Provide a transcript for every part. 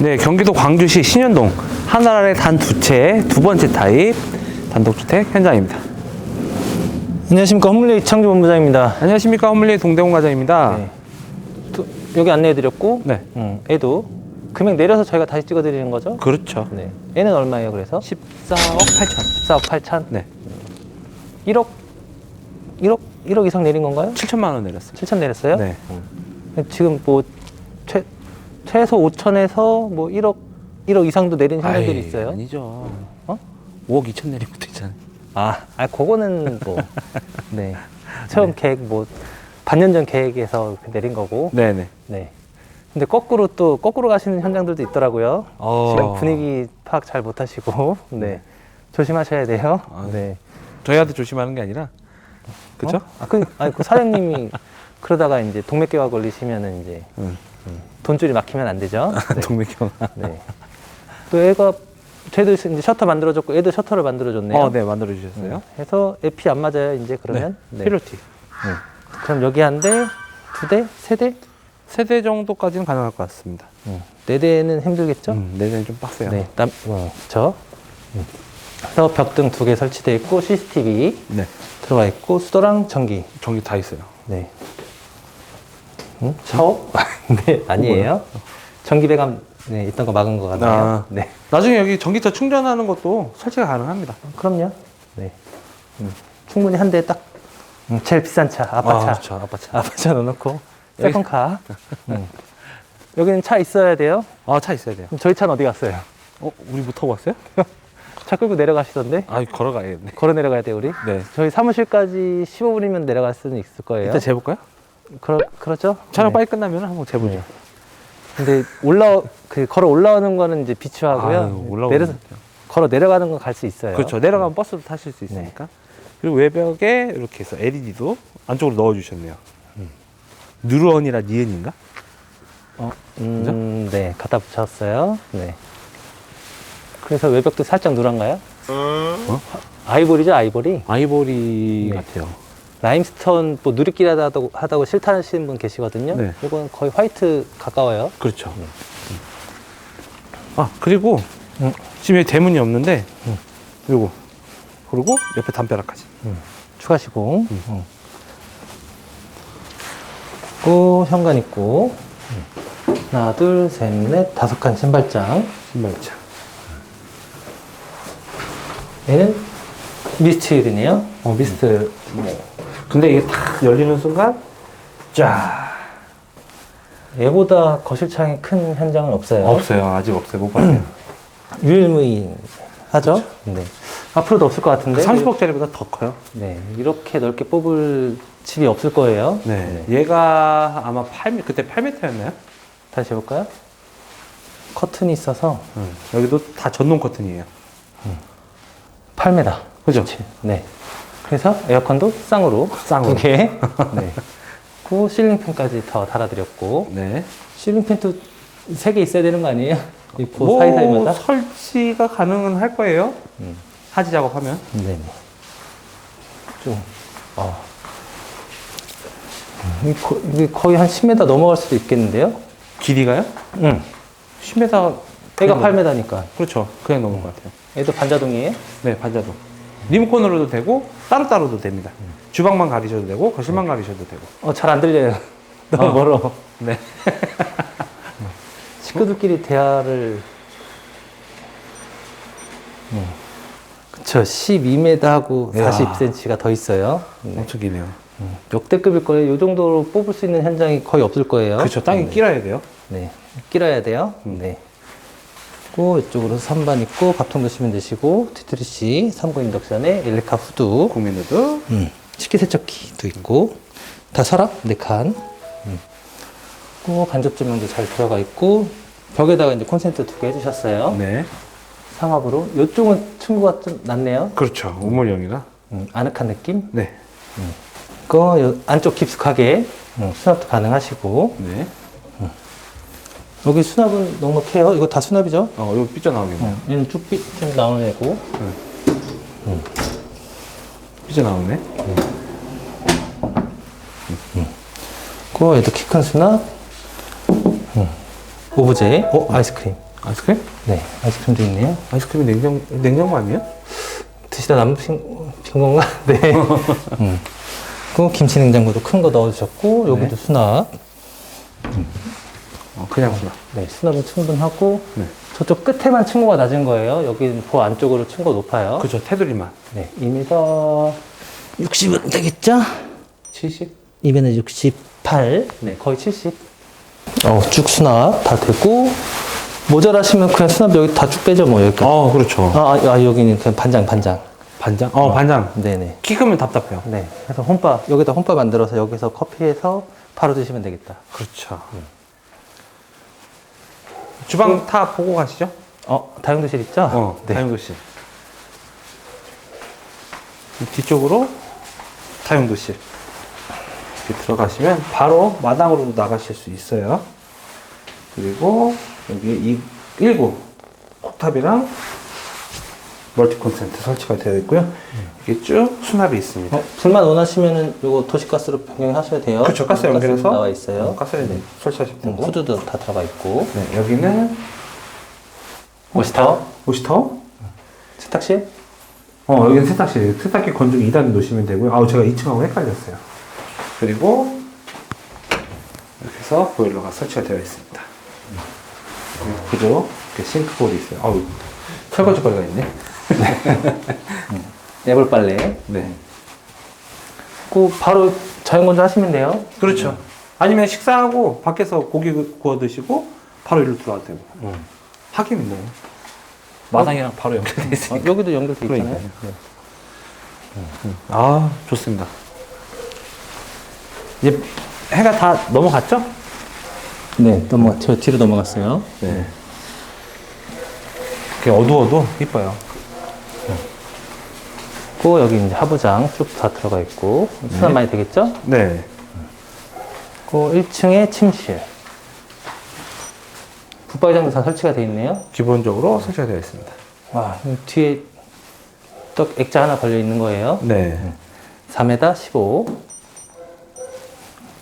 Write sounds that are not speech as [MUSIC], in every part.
네, 경기도 광주시 신현동 아래 단두채두 번째 타입 단독주택 현장입니다. 안녕하십니까 홈리 창조 본부장입니다. 안녕하십니까 홈리 동대문 과장입니다. 네. 또 여기 안내해드렸고, 네. 음, 애도 금액 내려서 저희가 다시 찍어드리는 거죠? 그렇죠. 네. 애는 얼마예요? 그래서 14억 8천. 14억 8천. 네. 1억 1억 1억 이상 내린 건가요? 7천만 원 내렸습니다. 7천 내렸어요? 네. 지금 뭐 최, 최소 5천에서 뭐 1억 1억 이상도 내린 현장들이 아이, 있어요. 아니죠. 어? 5억 2천 내린 것도 있잖아요. 아, 아 그거는 뭐 [LAUGHS] 네. 처음 계획 뭐 반년 전 계획에서 이렇게 내린 거고. 네네. 네. 근데 거꾸로 또 거꾸로 가시는 현장들도 있더라고요. 어. 지금 분위기 파악 잘 못하시고, 네. 조심하셔야 돼요. 아, 네. 저희한테 조심하는 게 아니라 그죠? 어? 아, 그, 아니, 그 사장님이 [LAUGHS] 그러다가 이제 동맥경화 걸리시면은 이제 응. 돈줄이 막히면 안 되죠. [LAUGHS] 네. 동맥경. 네. 또 애가 쟤도 이제 셔터 만들어줬고 애도 셔터를 만들어줬네요. 어, 네 만들어 주셨어요. 해서 에피 안 맞아요 이제 그러면. 네. 필로티 네. 그럼 여기 한 대, 두 대, 세 대, 세대 정도까지는 가능할 것 같습니다. 네 대는 힘들겠죠? 음, 네 대는 좀 빡세요. 네, 남, 어, 저. 그래서 벽등 두 개 설치되어 있고 CCTV 네. 들어가 있고 수도랑 전기. 전기 다 있어요. 네. 응? 샤워? [LAUGHS] 네, 아니에요. 전기 배관 네, 있던 거 막은 거 같네요. 아. 네. 나중에 여기 전기차 충전하는 것도 설치가 가능합니다. 그럼요. 네. 음, 충분히 한대 딱. 음, 제일 비싼 차, 아빠차. 그렇죠. 아빠 차. 아빠 차 넣어놓고 세컨카. [LAUGHS] 음. 여기는 차 있어야 돼요. 아, 차 있어야 돼요. 그럼 저희 차는 어디 갔어요? 어, 우리 못 타고 왔어요? [LAUGHS] 차 끌고 내려가시던데? 아, 걸어가야겠네. 걸어 내려가야 돼요, 우리? 네. 저희 사무실까지 15분이면 내려갈 수는 있을 거예요. 일단 재볼까요? 그러, 그렇죠? 촬영 네. 빨리 끝나면 한번 재보죠. 네. 근데 올라 그 걸어 올라오는 거는 이제 비추하고요. 아유, 올라오는 내려서 걸어 내려가는 건 갈 수 있어요. 그렇죠. 내려가면 버스도 타실 수 있으니까. 그리고 외벽에 이렇게 해서 LED도 안쪽으로 넣어 주셨네요. 누르언이라 니은인가? 어, 음, 네, 갖다 붙였어요. 네. 그래서 외벽도 살짝 누런가요? 어? 아이보리죠, 아이보리. 아이보리 네. 같아요. 라임스톤 뭐 누리끼리 하다고, 하다고 싫다 하시는 분 계시거든요. 네. 이건 거의 화이트 가까워요. 그렇죠. 아, 그리고 음. 지금 여기 대문이 없는데, 음. 요거. 그리고 옆에 담벼락까지. 추가 시공. 음. 있고, 현관 있고. 하나, 둘, 셋, 넷, 다섯 칸 신발장. 신발장. 얘는 미스트일이네요. 어, 미스트. 근데 이게 탁 열리는 순간, 쫙. 얘보다 거실창이 큰 현장은 없어요. 없어요. 아직 없어요. 못 봤어요. [CLEARS THROAT] 유일무이 하죠? 네. 앞으로도 없을 것 같은데. 30억짜리보다 더 커요. 네. 이렇게 넓게 뽑을 집이 없을 거예요. 네. 얘가 아마 8m, 그때 8m였나요? 다시 해볼까요? 커튼이 있어서 여기도 다 전동 커튼이에요. 8m. 그죠? 네. 그래서 에어컨도 쌍으로. 쌍으로. 두 개. [LAUGHS] 네. 그 실링팬까지 더 달아드렸고. 네. 실링팬도 세 개 있어야 되는 거 아니에요? 이그 뭐 사이사이마다? 설치가 가능은 할 거예요. 음. 하지 작업하면. 네네. 좀, 어. 음, 이게 거- 이게 거의 한 10m 넘어갈 수도 있겠는데요? 길이가요? 응. 10m. 애가 8m니까. 그렇죠. 그냥 넘은 것 같아요. 얘도 반자동이에요? 네, 반자동. 리모컨으로도 되고 따로따로도 됩니다. 주방만 가리셔도 되고 거실만 가리셔도 되고. 어, 잘 안 들려요. 너무 어. 멀어. 네. [LAUGHS] 식구들끼리 대화를. 음. 그쵸. 12m하고 이야. 40cm가 더 있어요. 네. 엄청 기네요. 역대급일 거예요. 이 정도로 뽑을 수 있는 현장이 거의 없을 거예요. 그렇죠. 땅에 네. 끼러야 돼요. 네. 끼러야 돼요. 네. 그리고 이쪽으로 선반 있고 밥통 넣으시면 되시고 티트리시 3구 인덕션에 엘리카 후드 국민우드. 음. 식기세척기도 있고 다 서랍 4칸 음. 그리고 간접 조명도 잘 들어가 있고 벽에다가 이제 콘센트 두 개 해주셨어요 네. 상압으로 이쪽은 층고가 좀 낮네요 그렇죠. 우물형이라. 음, 아늑한 느낌 네. 그 요- 안쪽 깊숙하게 음, 수납도 가능하시고 네. 여기 수납은 넉넉해요 이거 다 수납이죠 어, 이거 삐져나오겠네. 어, 얘는 쭉쭉 나오고 삐져나오네. 그 얘도 키 큰 수납 음. 오브제 어 아이스크림 아이스크림? 네, 아이스크림도 있네요. 아이스크림이 냉장, 냉장고 아니에요? 드시다 남으신 신 건가? [LAUGHS] 네. [LAUGHS] 음. 그 김치 냉장고도 큰 거 넣어주셨고 여기도 네. 수납. 어, 그냥 수납. 네, 수납은 충분하고 네. 저쪽 끝에만 층고가 낮은 거예요. 여기는 그 안쪽으로 층고 높아요. 그죠, 테두리만. 네, 2m 60은 되겠죠? 70? 2m 68. 네, 거의 70. 어, 쭉 수납 다 되고 모자라시면 그냥 수납 여기 다 쭉 빼죠, 뭐 여기. 어, 그렇죠. 아, 아, 아, 여기는 그냥 반장, 반장. 반장? 어, 반장. 네네. 키 크면 답답해요. 네. 그래서 홈바, 여기다 홈바 만들어서 여기서 커피해서 바로 드시면 되겠다. 그렇죠. 주방 다 보고 가시죠? 어, 다용도실 있죠? 어, 네. 다용도실. 이 뒤쪽으로 다용도실. 이렇게 들어가시면 바로 마당으로 나가실 수 있어요. 그리고 여기 이19 콕탑이랑 멀티 콘센트 설치가 되어 있고요. 이게 쭉 수납이 있습니다. 어, 불만 원하시면은 요거 도시가스로 변경하셔야 돼요. 그렇죠. 가스 연결해서 나와 있어요. 어, 가스에 네. 설치하시면 음, 되고. 후드도 다 들어가 있고. 네, 여기는 워시타워? 오시타워? 세탁실? 어, 여기는 세탁실. 세탁기 건조기 2단 놓으시면 되고요. 아우, 제가 2층하고 헷갈렸어요. 그리고, 이렇게 해서 보일러가 설치가 되어 있습니다. 그죠? 이렇게 싱크볼이 있어요. 아우, 설거지 거리가 있네. 애벌 빨래. 네. 그 바로 자연 건조 하시면 돼요. 그렇죠. 아니면 식사하고 밖에서 고기 구워 드시고 바로 일로 들어와도 되고. 하긴 뭐. 마당이랑 바로 연결돼 있으니까. 어, 여기도 연결돼 있잖아요. 그러니까요. 아, 좋습니다. 이제 해가 다 넘어갔죠? 네, 넘어 저 뒤로 넘어갔어요. 네. 이렇게 어두워도 이뻐요. 그 여기 이제 하부장 쭉 다 들어가 있고 수납 많이 되겠죠? 네. 그 1층에 침실. 붙박이장도 다 설치가 돼 있네요. 기본적으로 설치가 되어 있습니다. 와, 이 뒤에 또 액자 하나 걸려 있는 거예요. 네. 4m 15.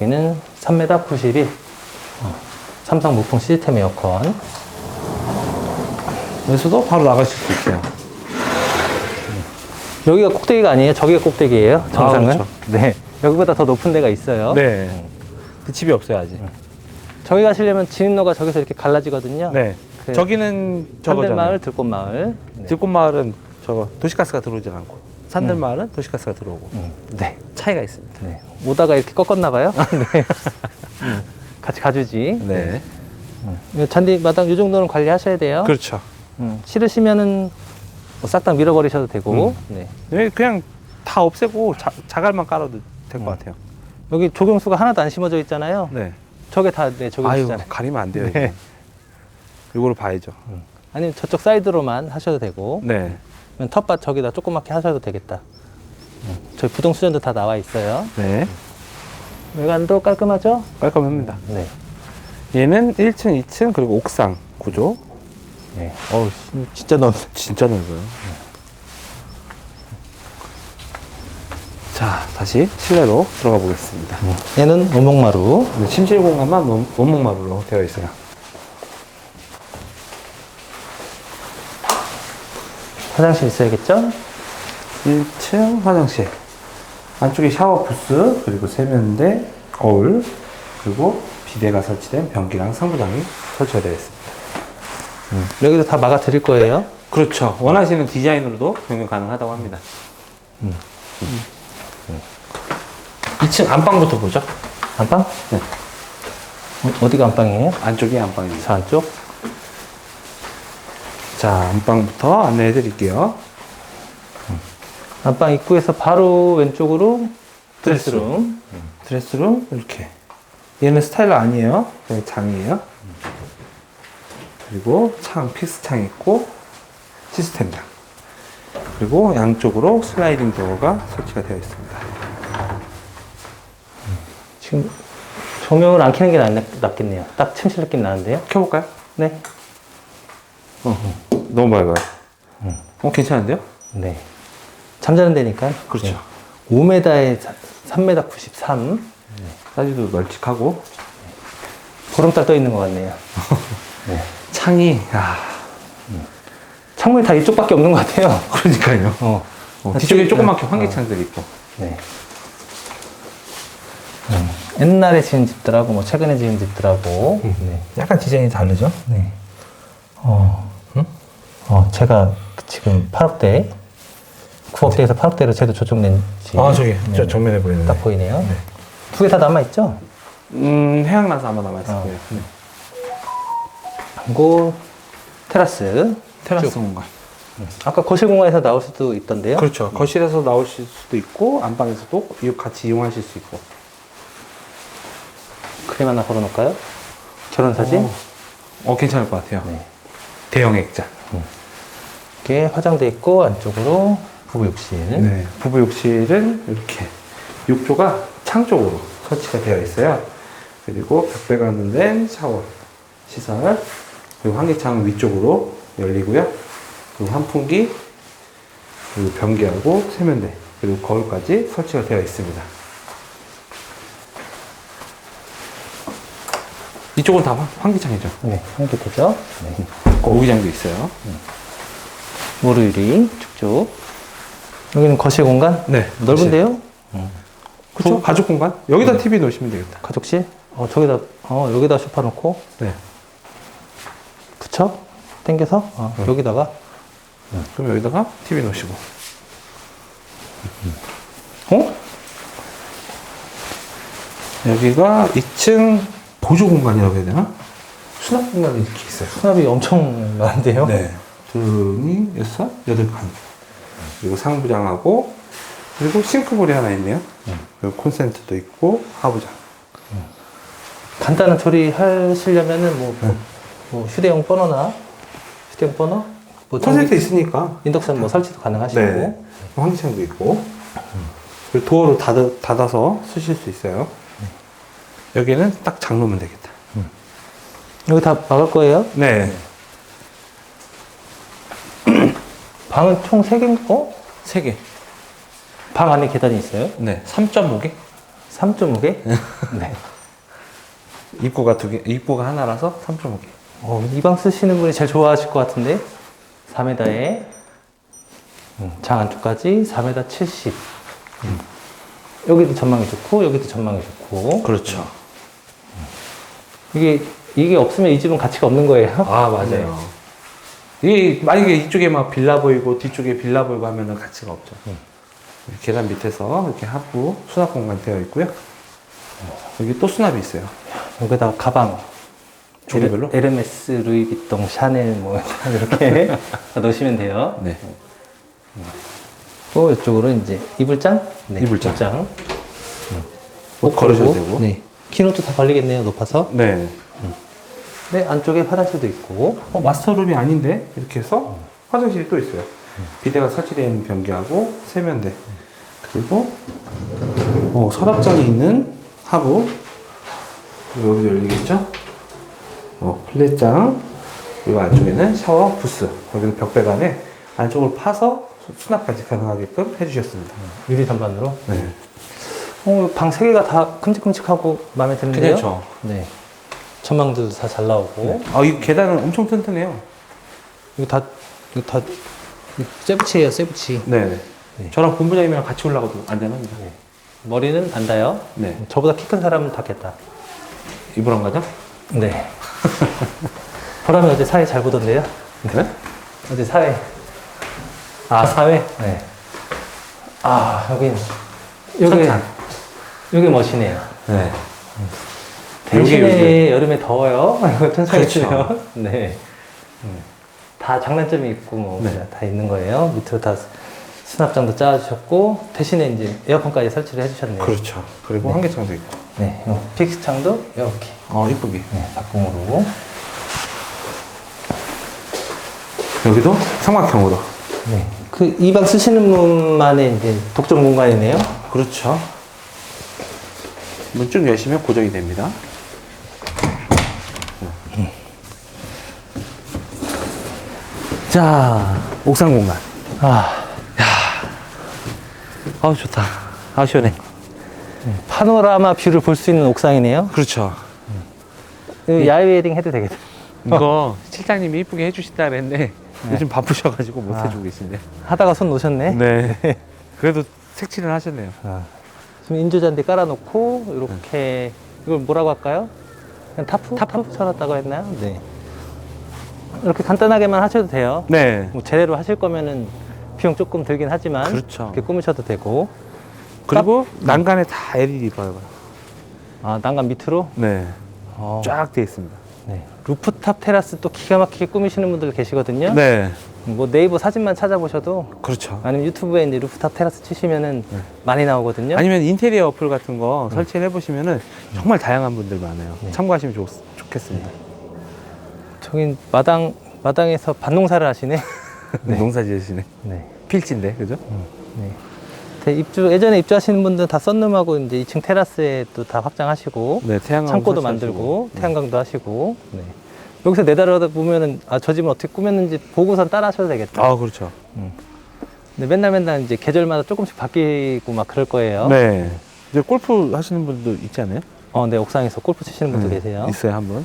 여기는 3m 91. 어, 삼성 무풍 시스템 에어컨. 여기서도 바로 나가실 수 있어요. 여기가 꼭대기가 아니에요. 저기가 꼭대기예요. 정상은. 그렇죠. 네. 여기보다 더 높은 데가 있어요. 네. 그 집이 없어요, 아직. 저기 가시려면 진입로가 저기서 이렇게 갈라지거든요. 네. 그 저기는 산들마을, 저거잖아요. 들꽃마을. 네. 들꽃마을은 저거 도시가스가 들어오질 않고 산들마을은 도시가스가 들어오고 음, 네. 차이가 있습니다. 네. 오다가 이렇게 꺾었나 봐요. 네. [LAUGHS] 음, 같이 가주지. 네. 이 잔디 마당 이 정도는 관리하셔야 돼요. 그렇죠. 음, 싫으시면은 뭐 싹 다 밀어버리셔도 되고. 네. 여기 그냥 다 없애고 자, 자갈만 깔아도 될것 같아요. 여기 조경수가 하나도 안 심어져 있잖아요. 네. 저게 다 네, 아유, 조경수잖아요. 가리면 안 돼요. 네. 네. 이거를 봐야죠. 아니면 저쪽 사이드로만 하셔도 되고. 네. 그러면 텃밭 저기다 조그맣게 하셔도 되겠다. 음, 저희 부동 수전도 다 나와 있어요. 네. 외관도 깔끔하죠? 깔끔합니다. 네. 얘는 1층, 2층, 그리고 옥상 구조. 네. 어우, 진짜 넓. 진짜 넓어요. 자, 다시 실내로 들어가 보겠습니다. 얘는 오목마루. 네, 침실 공간만 원- 원목마루로 되어 있어요. 화장실 있어야겠죠? 1층 화장실. 안쪽에 샤워 부스, 그리고 세면대, 거울, 그리고 비대가 설치된 변기랑 상부장이 설치가 되어 있습니다. 여기도 다 막아 드릴 거예요. 그렇죠. 원하시는 디자인으로도 변경 가능하다고 합니다. 음. 2층 안방부터 보죠. 안방? 네. 어, 디가 안방이에요? 안쪽이 안방입니다. 저 안쪽? 자, 안방부터 안내해 드릴게요. 안방 입구에서 바로 왼쪽으로 드레스룸. 드레스룸 이렇게. 얘는 스타일러 아니에요. 그냥 장이에요. 그리고 창, 픽스 창 있고 시스템장. 그리고 양쪽으로 슬라이딩 도어가 설치가 되어 있습니다. 지금 조명을 안 켜는 게 낫, 낫겠네요. 딱 침실 느낌 나는데요? 켜볼까요? 네. 너무 밝아요. 어, 괜찮은데요? 네. 잠자는 데니까. 그렇죠. 네. 5m에 3m 93. 사이즈도 널찍하고. 보름달 떠 있는 것 같네요. 네. [LAUGHS] 창이, 아, 창문이 다 이쪽밖에 없는 것 같아요. [LAUGHS] 그러니까요. 어. 어, 뒤쪽에 조그맣게 어. 환기창들이 있고. 네. 음, 옛날에 지은 집들하고 뭐 최근에 지은 집들하고 네. 약간 디자인이 다르죠? 네. 어, 어, 제가 지금 8억대, 9억대에서 8억대로 제도 조정된 집. 아, 저기, 네. 저 정면에 보이는. 딱 보이네요. 두 개 다 남아 있죠? 음, 해양나서 아마 남아있을 어. 거예요. 네. 그리고 테라스. 테라스 공간. 아까 거실 공간에서 나올 수도 있던데요? 그렇죠. 거실에서 나오실 수도 있고, 안방에서도 이 같이 이용하실 수 있고. 그림 하나 걸어놓을까요? 결혼 사진? 어, 어, 괜찮을 것 같아요. 네. 대형 액자. 이렇게 화장대 있고 안쪽으로 부부 욕실. 네. 부부 욕실은 이렇게 욕조가 창 쪽으로 설치가 되어 있어요. 그리고 벽배관으로 된 샤워 시설, 그리고 환기창 위쪽으로 열리고요. 그리고 환풍기, 그리고 변기하고 세면대, 그리고 거울까지 설치가 되어 있습니다. 이쪽은 다 환- 환기창이죠. 네, 환기되죠? 네. 오기장도 있어요. 모르유리 쭉쭉. 여기는 거실 공간? 네. 넓은데요? 그렇죠. 가족 공간. 여기다 TV 놓으시면 되겠다. 가족실? 어, 저기다, 어, 여기다 소파 놓고 네. 붙여? 당겨서? 어, 여기다가. 그럼 여기다가 TV 놓으시고. 어? 여기가 2층 보조 공간이라고 해야 되나? 수납 공간이 이렇게 있어요. 수납이 엄청 많은데요? 네. 둘이 여섯, 여덟 칸. 그리고 상부장하고, 그리고 싱크볼이 하나 있네요. 그리고 콘센트도 있고, 하부장. 간단한 처리 하시려면은 뭐, 네. 뭐 휴대용 버너나 휴대용 버너? 뭐 콘센트 있으니까. 인덕션 뭐 설치도 가능하시고. 네. 환기창도 있고. 그리고 도어로 닫아, 닫아서 쓰실 수 있어요. 여기는 딱 장놓으면 되겠다. 여기 다 막을 거예요? 네. [CLEARS THROAT] 방은 총 3개, 어? 세 개. 방 안에 계단이 있어요? 네. 3.5개? 3.5개? [LAUGHS] 네. 입구가 두 개, 입구가 하나라서 3.5개. 어, 이방 쓰시는 분이 제일 좋아하실 것 같은데 4m에 음, 장 안쪽까지 4m 70 여기도 전망이 좋고 여기도 전망이 좋고 그렇죠. 이게 이게 없으면 이 집은 가치가 없는 거예요 아, 맞아요. 이게, 만약에 이쪽에 막 빌라 보이고 뒤쪽에 빌라 보이고 하면은 가치가 없죠. 계단 밑에서 이렇게 하부 수납 공간 되어 있고요. 여기 또 수납이 있어요. 여기다가 가방 종류별로? 에르, 메스 루이비통, 샤넬 뭐 [LAUGHS] 이렇게 [LAUGHS] 넣으시면 돼요 네. 또 이쪽으로 이제 이불장 네, 이불장. 이불장. 옷 걸으셔도 되고. 네. 키노트 다 걸리겠네요 높아서 네. 네 안쪽에 화장실도 있고 어, 마스터룸이 아닌데? 이렇게 해서 화장실이 또 있어요. 비데가 설치되어 있는 변기하고 세면대. 그리고, 어, 서랍장이 있는 하부. 그리고 여기도 열리겠죠? 어, 플랫장. 그리고 안쪽에는 샤워 부스. 여기는 벽배관에 안쪽을 파서 수- 수납까지 가능하게끔 해주셨습니다. 유리 선반으로 네. 어, 방세 개가 다 큼직큼직하고 마음에 드는데요. 괜찮죠? 네. 전망도 다 잘 나오고. 아, 이 계단은 엄청 튼튼해요. 이거 다 이거 다 이거 쇠붙이에요, 쇠붙이. 네네. 네. 저랑 본부장님이랑 같이 올라가도 안 되나? 머리는 안 닿아요. 네. 저보다 키 큰 사람은 닿겠다. 이불 안 가죠? 네. [LAUGHS] 보람이 어제 사회 잘 보던데요. 네? 어제 사회. 아 사회. 네. 아 여긴 여기. 여기 멋이네요. 네. 대신에 여름에 더워요. [LAUGHS] 이거 천천히 그렇죠. [LAUGHS] 네. 다 장단점이 있고 뭐 네. 다 있는 거예요. 밑으로 다 수납장도 짜주셨고 대신에 이제 에어컨까지 설치를 해주셨네요. 그렇죠. 그리고 환기창도 있고. 네. 요 픽스창도 이렇게 어, 이쁘게. 네, 박공으로. 여기도 삼각형으로. 네. 그 이 방 쓰시는 분만의 이제 독점 공간이네요. 그렇죠. 문쭉 여시면 고정이 됩니다. 자, 옥상 공간. 아, 아우, 좋다. 아, 시원해. 파노라마 뷰를 볼 수 있는 옥상이네요. 그렇죠. 이거 야외 웨딩 해도 되겠다. 이거 실장님이 이쁘게 해주신다 그랬는데 네. 요즘 바쁘셔가지고 못 아. 해주고 계신데. 하다가 손 놓으셨네. 네. [LAUGHS] 그래도 색칠을 하셨네요. 아, 지금 인조잔디 깔아놓고 이렇게 이걸 뭐라고 할까요? 그냥 타프? 타프? 쳐놨다고 했나요? 네. 이렇게 간단하게만 하셔도 돼요. 네. 뭐 제대로 하실 거면은 비용 조금 들긴 하지만 그렇죠. 이렇게 꾸미셔도 되고 그리고 난간에 다 LED 봐요. 아 난간 밑으로 네. 어, 쫙 돼 있습니다. 네. 루프탑 테라스 또 기가 막히게 꾸미시는 분들 계시거든요. 네. 뭐 네이버 사진만 찾아보셔도 그렇죠. 아니면 유튜브에 이제 루프탑 테라스 치시면은 많이 나오거든요. 아니면 인테리어 어플 같은 거 설치를 해보시면은 정말 다양한 분들 많아요. 네. 참고하시면 좋, 좋겠습니다. 저긴 마당 마당에서 밭농사를 하시네. [LAUGHS] 농사 지으시네. 네. 필지인데, 그죠? 네. 대- 입주 예전에 입주하시는 분들은 다 썬룸하고 이제 2층 테라스에 또 다 확장하시고 네, 태양광 창고도. 만들고 태양광도 하시고 네. 여기서 내달아다 보면은 아 저 집은 어떻게 꾸몄는지 보고선 따라 하셔도 되겠다. 아, 그렇죠. 근데 맨날 맨날 이제 계절마다 조금씩 바뀌고 막 그럴 거예요. 네. 이제 골프 하시는 분도 있지 않아요? 어, 네 옥상에서 골프 치시는 분도 네, 계세요. 있어요, 한 분.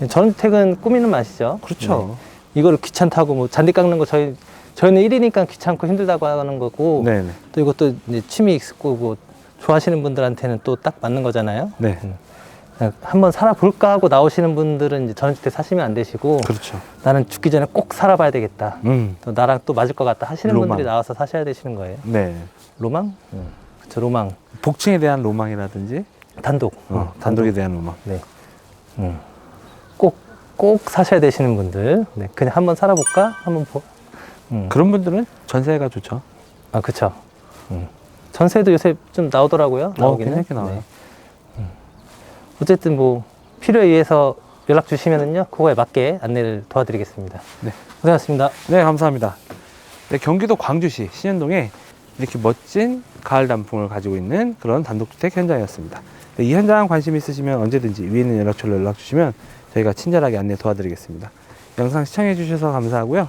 네, 전주택은 꾸미는 맛이죠. 그렇죠. 네. 이거를 귀찮다고 뭐 잔디 깎는 거 저희 저희는 일이니까 귀찮고 힘들다고 하는 거고 네, 네. 또 이것도 이제 취미 있고 뭐 좋아하시는 분들한테는 또 딱 맞는 거잖아요. 네. 그냥 한번 살아볼까 하고 나오시는 분들은 이제 전주택 사시면 안 되시고 그렇죠. 나는 죽기 전에 꼭 살아봐야 되겠다. 음. 또 나랑 또 맞을 것 같다 하시는 로망. 분들이 나와서 사셔야 되시는 거예요. 네. 로망? 그쵸, 로망. 복층에 대한 로망이라든지, 단독. 어, 단독에 대한 로망. 네. 음. 꼭, 꼭 사셔야 되시는 분들. 네. 그냥 한번 살아볼까? 한번 보. 음. 그런 분들은 전세가 좋죠. 아, 그쵸. 음. 전세도 요새 좀 나오더라고요. 나오기는. 괜찮게 나와요. 네. 음. 어쨌든 뭐, 필요에 의해서 연락 주시면은요, 그거에 맞게 안내를 도와드리겠습니다. 네. 고생하셨습니다. 네, 감사합니다. 네, 경기도 광주시 신현동에 이렇게 멋진 가을 단풍을 가지고 있는 그런 단독주택 현장이었습니다. 네, 이 현장 관심 있으시면 언제든지 위에 있는 연락처로 연락 주시면 저희가 친절하게 안내 도와드리겠습니다. 영상 시청해 주셔서 감사하고요.